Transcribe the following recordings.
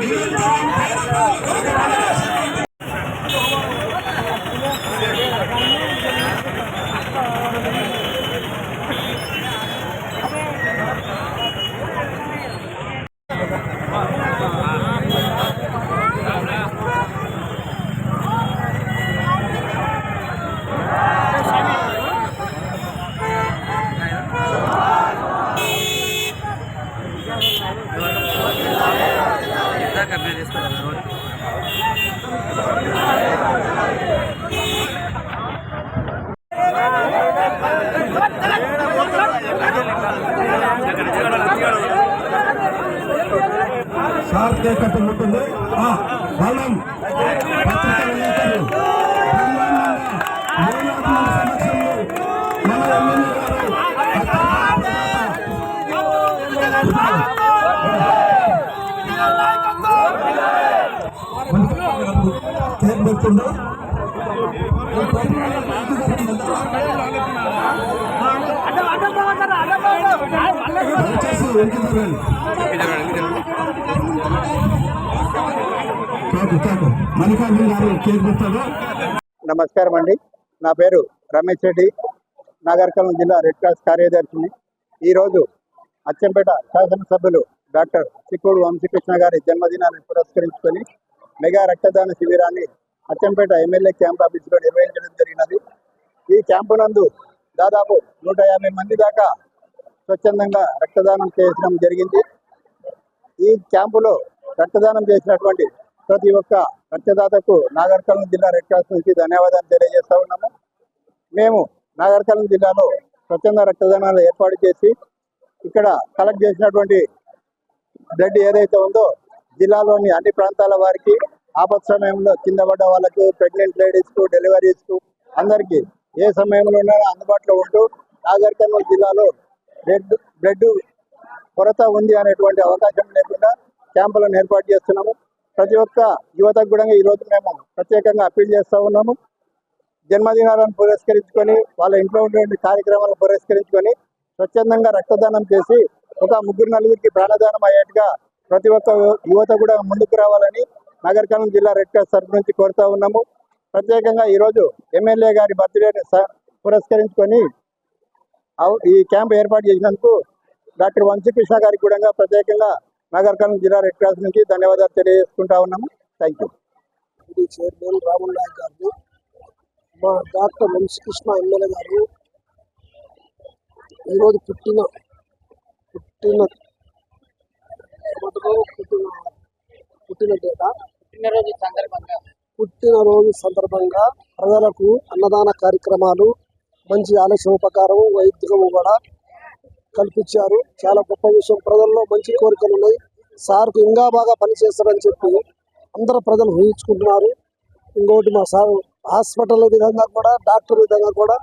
Thank you. సార్థకత ఉంటుంది ఆ, బలం కేక్ పెడతాడు నమస్కారం అండి. నా పేరు రమేష్ రెడ్డి. నాగర్కర్నూలు జిల్లా రెడ్ క్రాస్ కార్యదర్శిని. ఈరోజు అచ్చంపేట శాసనసభ్యులు డాక్టర్ చిక్కూడు వంశీకృష్ణ గారి జన్మదినాన్ని పురస్కరించుకొని మెగా రక్తదాన శిబిరాన్ని అచ్చంపేట ఎమ్మెల్యే క్యాంప్ ఆఫీసులో నిర్వహించడం జరిగినది. ఈ క్యాంపు నందు దాదాపు నూట యాభై మంది దాకా స్వచ్ఛందంగా రక్తదానం చేయడం జరిగింది. ఈ క్యాంపులో రక్తదానం చేసినటువంటి ప్రతి ఒక్క రక్తదాతకు నాగర్ జిల్లా రెడ్ క్రాస్ నుంచి ధన్యవాదాలు తెలియజేస్తా ఉన్నాము. మేము నాగర్ జిల్లాలో స్వచ్ఛంద రక్తదానాలు ఏర్పాటు చేసి ఇక్కడ కలెక్ట్ చేసినటువంటి బ్లడ్ ఏదైతే ఉందో జిల్లాలోని అన్ని ప్రాంతాల వారికి ఆపత్ సమయంలో కింద పడ్డ వాళ్ళకు ప్రెగ్నెంట్ లేడీస్కు డెలివరీస్కు అందరికీ ఏ సమయంలోనైనా అందుబాటులో ఉంటూ నాగర్ కర్నూలు జిల్లాలో బ్లడ్ బ్లడ్ కొరత ఉంది అనేటువంటి అవకాశం లేకుండా క్యాంపులను ఏర్పాటు చేస్తున్నాము. ప్రతి ఒక్క యువతకు కూడా ఈ రోజు మేము ప్రత్యేకంగా అప్పీల్ చేస్తూ ఉన్నాము. జన్మదినాలను పురస్కరించుకొని వాళ్ళ ఇంట్లో ఉన్నటువంటి కార్యక్రమాలను పురస్కరించుకొని స్వచ్ఛందంగా రక్తదానం చేసి ఒక ముగ్గురు నలుగురికి ప్రాణదానం అయ్యేట్టుగా ప్రతి ఒక్క యువత కూడా ముందుకు రావాలని నగరకాలం జిల్లా రెడ్ క్రాస్ తరఫు నుంచి కోరుతా ఉన్నాము. ప్రత్యేకంగా ఈరోజు ఎమ్మెల్యే గారి బర్త్డేని స- పురస్కరించుకొని ఈ క్యాంప్ ఏర్పాటు చేసినందుకు డాక్టర్ వంశీకృష్ణ గారికి కూడా ప్రత్యేకంగా నగరకాలం జిల్లా రెడ్ క్రాస్ నుంచి ధన్యవాదాలు తెలియజేసుకుంటా ఉన్నాము. Thank you. Chairman Ramul Nayak garu మా డాక్టర్ వంశీకృష్ణ ఎమ్మెల్యే గారు ఈరోజు పుట్టిన పుట్టిన పుట్టిన పుట్టిన డేట? పుట్టినరోజు సందర్భంగా. పుట్టినరోజు సందర్భంగా ప్రజలకు అన్నదాన కార్యక్రమాలు మంచి ఆలస్య ఉపకారం వైద్యం కూడా కల్పించారు. చాలా గొప్ప విషయం. ప్రజల్లో మంచి కోరికలు ఉన్నాయి. సార్కు ఇంకా బాగా పనిచేస్తారని చెప్పి అందరూ ప్రజలు ఊహించుకుంటున్నారు. ఇంకోటి మా సార్ హాస్పిటల్ విధంగా కూడా డాక్టర్ విధంగా కూడా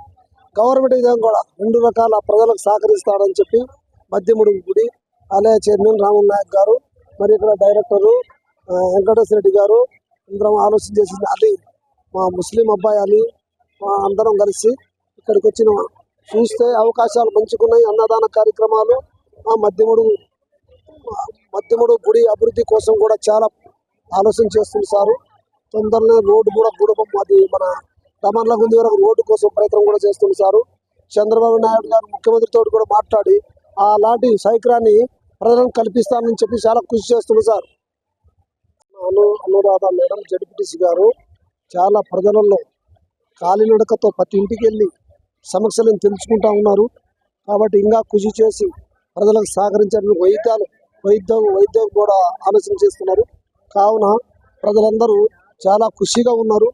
గవర్నమెంట్ విధంగా కూడా రెండు రకాల ప్రజలకు సహకరిస్తాడని చెప్పి మధ్యముడి గుడి ఆలయ చైర్మన్ రామన్ నాయక్ గారు మరి ఇక్కడ డైరెక్టరు వెంకటేశ్వర రెడ్డి గారు అందరం ఆలోచన చేసింది అలీ మా ముస్లిం అబ్బాయి అలీ మా అందరం కలిసి ఇక్కడికి వచ్చిన చూస్తే అవకాశాలు మంచుకున్నాయి అన్నదాన కార్యక్రమాలు మా మధ్యముడు మధ్యముడు గుడి అభివృద్ధి కోసం కూడా చాలా ఆలోచన చేస్తుంది సారు. తొందరనే రోడ్డు కూడా గుడపం అది మన రమణల గుంది వరకు రోడ్డు కోసం ప్రయత్నం కూడా చేస్తుంది సారు. చంద్రబాబు నాయుడు గారు ముఖ్యమంత్రితో కూడా మాట్లాడి అలాంటి సైక్రాన్ని ప్రజలకు కల్పిస్తానని చెప్పి చాలా కృషి చేస్తున్నారు సార్. అను అనురాధ మేడం జడ్పీటీసీ గారు చాలా ప్రజలలో కాలినడకతో ప్రతి ఇంటికి వెళ్ళి సమస్యలను తెలుసుకుంటా ఉన్నారు. కాబట్టి ఇంకా కృషి చేసి ప్రజలకు సహకరించడానికి వైద్యాలు వైద్యం వైద్యం కూడా ఆలోచన చేస్తున్నారు. కావున ప్రజలందరూ చాలా ఖుషిగా ఉన్నారు.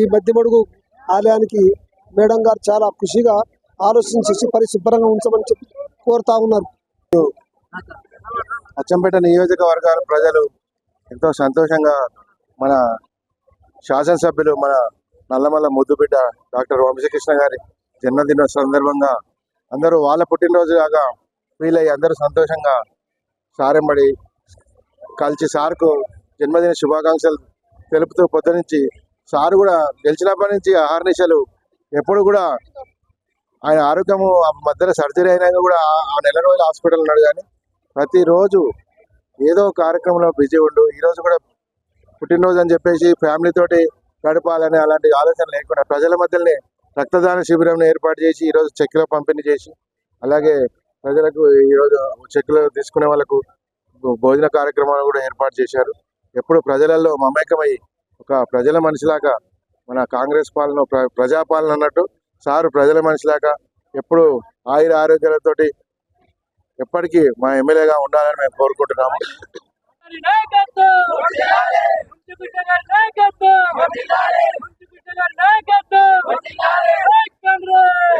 ఈ మధ్యమడుగు ఆలయానికి మేడం గారు చాలా ఖుషిగా ఆలోచన చేసి పరిశుభ్రంగా ఉంచమని చెప్పి కోరుతా ఉన్నారు. అచ్చంపేట నియోజకవర్గాల ప్రజలు ఎంతో సంతోషంగా మన శాసనసభ్యులు మన నల్లమల్ల ముద్దుబిడ్డ డాక్టర్ వంశకృష్ణ గారి జన్మదిన సందర్భంగా అందరూ వాళ్ళ పుట్టినరోజు లాగా ఫీల్ అయ్యి అందరూ సంతోషంగా సారెంబడి కలిసి సార్కు జన్మదిన శుభాకాంక్షలు తెలుపుతూ పొద్దునుంచి సారు కూడా గెలిచినప్పటి నుంచి ఆహార్నిశలు ఎప్పుడు కూడా ఆయన ఆరోగ్యము ఆ మధ్యలో సర్జరీ అయినాక కూడా ఆ- ఆ నెల రోజులు హాస్పిటల్ ఉన్నాడు కానీ ప్రతిరోజు ఏదో కార్యక్రమంలో బిజీ ఉండు. ఈరోజు కూడా పుట్టినరోజు అని చెప్పేసి ఫ్యామిలీతోటి గడపాలని అలాంటి ఆలోచన లేకుండా ప్రజల మధ్యనే రక్తదాన శిబిరం ఏర్పాటు చేసి ఈరోజు రోజు చెక్కుల పంపిణీ చేసి అలాగే ప్రజలకు ఈరోజు చెక్కులు తీసుకునే వాళ్ళకు భోజన కార్యక్రమాలు కూడా ఏర్పాటు చేశారు. ఎప్పుడు ప్రజలలో మమేకమై ఒక ప్రజల మనిషిలాగా మన కాంగ్రెస్ పాలన ప్ర- ప్రజాపాలన అన్నట్టు సారు ప్రజల మనిషిలాగా ఎప్పుడు ఆయుర ఆరోగ్యాలతోటి ఎప్పటికీ మా ఎమ్మెల్యేగా ఉండాలని మేము కోరుకుంటున్నాము.